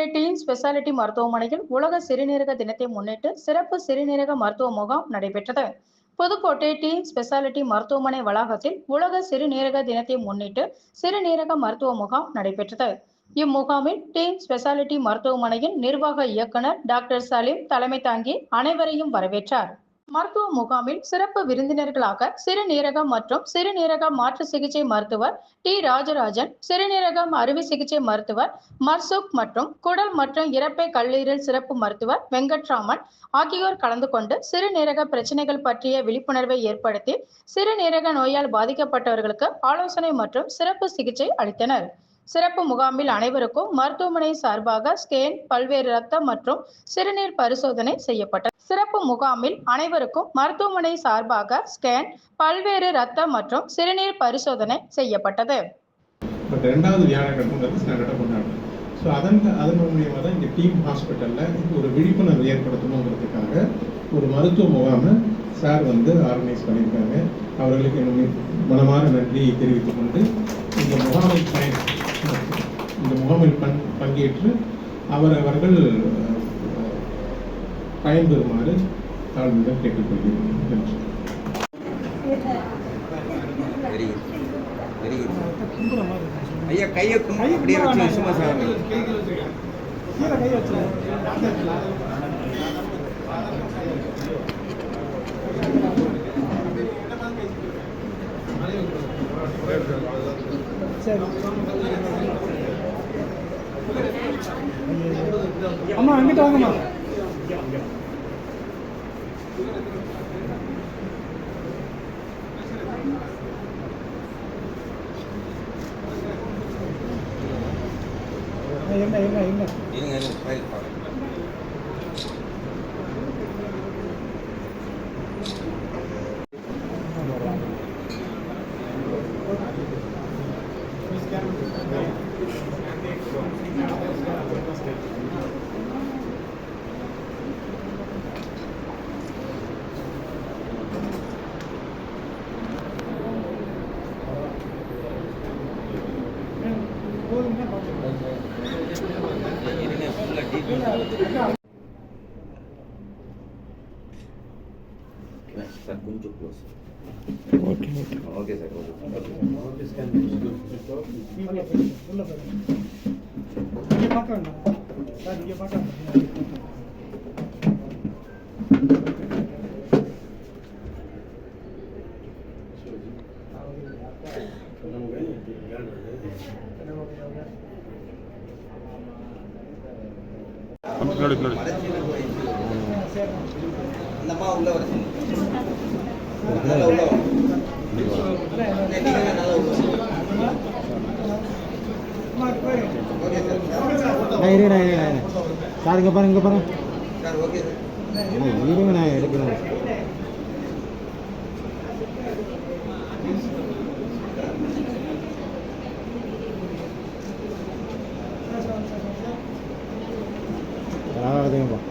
Pudukkottai speciality மருத்துவமனையில் உலக சிறுநீரக தினத்தை முன்னிட்டு சிறப்பு சிறுநீரக மருத்துவ முகாம் நடைபெற்றது. புதுக்கோட்டை டி ஸ்பெஷாலிட்டி மருத்துவமனை வளாகத்தில் உலக சிறுநீரக தினத்தை முன்னிட்டு சிறுநீரக மருத்துவ முகாம் நடைபெற்றது. இம்முகாமில் டி ஸ்பெஷாலிட்டி மருத்துவமனையின் நிர்வாக இயக்குனர் டாக்டர் சலீம் தலைமை தாங்கி அனைவரையும் வரவேற்றார். மருத்துவ முகாமில் சிறப்பு விருந்தினர்களாக சிறுநீரகம் மற்றும் சிறுநீரக மாற்று சிகிச்சை மருத்துவர் டி. ராஜராஜன் சிறுநீரகம் அறுவை சிகிச்சை மருத்துவர் மர்சுக் மற்றும் குடல் மற்றும் இறப்பை கல்லீரல் சிறப்பு மருத்துவர் வெங்கட்ராமன் ஆகியோர் கலந்து கொண்டு சிறுநீரக பிரச்சனைகள் பற்றிய விழிப்புணர்வை ஏற்படுத்தி சிறுநீரக நோயால் பாதிக்கப்பட்டவர்களுக்கு ஆலோசனை மற்றும் சிறப்பு சிகிச்சை அளித்தனர். சிறப்பு முகாமில் அனைவருக்கும் மருத்துவமனை சார்பாக ஸ்கேன் பல்வேறு ரத்தம் மற்றும் சிறுநீர் பரிசோதனை செய்யப்பட்டது. சிறப்பு முகாமில் அனைவருக்கும் மருத்துவமனை சார்பாக ஸ்கேன் பல்வேறு ரத்தம் மற்றும் சிறுநீர் பரிசோதனை செய்யப்பட்டது. பட் ரெண்டாவது வியாழக்கிழமைங்கிறது ஸ்டாண்டர்டாக கொண்டாடுறோம் ஸோ அதன் அதன் மூலியமாக தான் இங்கே டீம் ஹாஸ்பிட்டலில் ஒரு விழிப்புணர்வு ஏற்படுத்தணுங்கிறதுக்காக ஒரு மருத்துவ முகாமை சார் வந்து ஆர்கனைஸ் பண்ணியிருக்காங்க. அவர்களுக்கு என்னுடைய மனமார நன்றியை தெரிவித்துக் கொண்டு இந்த முகாமை முகாமில் பங் பங்கேற்று அவரவர்கள் அஹ், பயன்பெறுமாறு தாழ்வுடன் கேட்டுக்கொள்கிறேன். நன்றி ஐயா கையை கும்பி அப்படியே வச்சு சும்மா சாமி அம்மா அங்கிட்டு வாங்கம்மா என்ன என்ன என்ன இருங்க இருங்க ஃபைல் பார்க்கலாம் இருங்க ஃபுல்லாக Okay, okay. Okay, sir. Okay, sir. பார்க்க வேண்டாம் சார் இங்கே பார்க்க உள்ள நான் இருங்க நான் இருங்க சார் இங்கே பாருங்க பாருங்க. இருங்க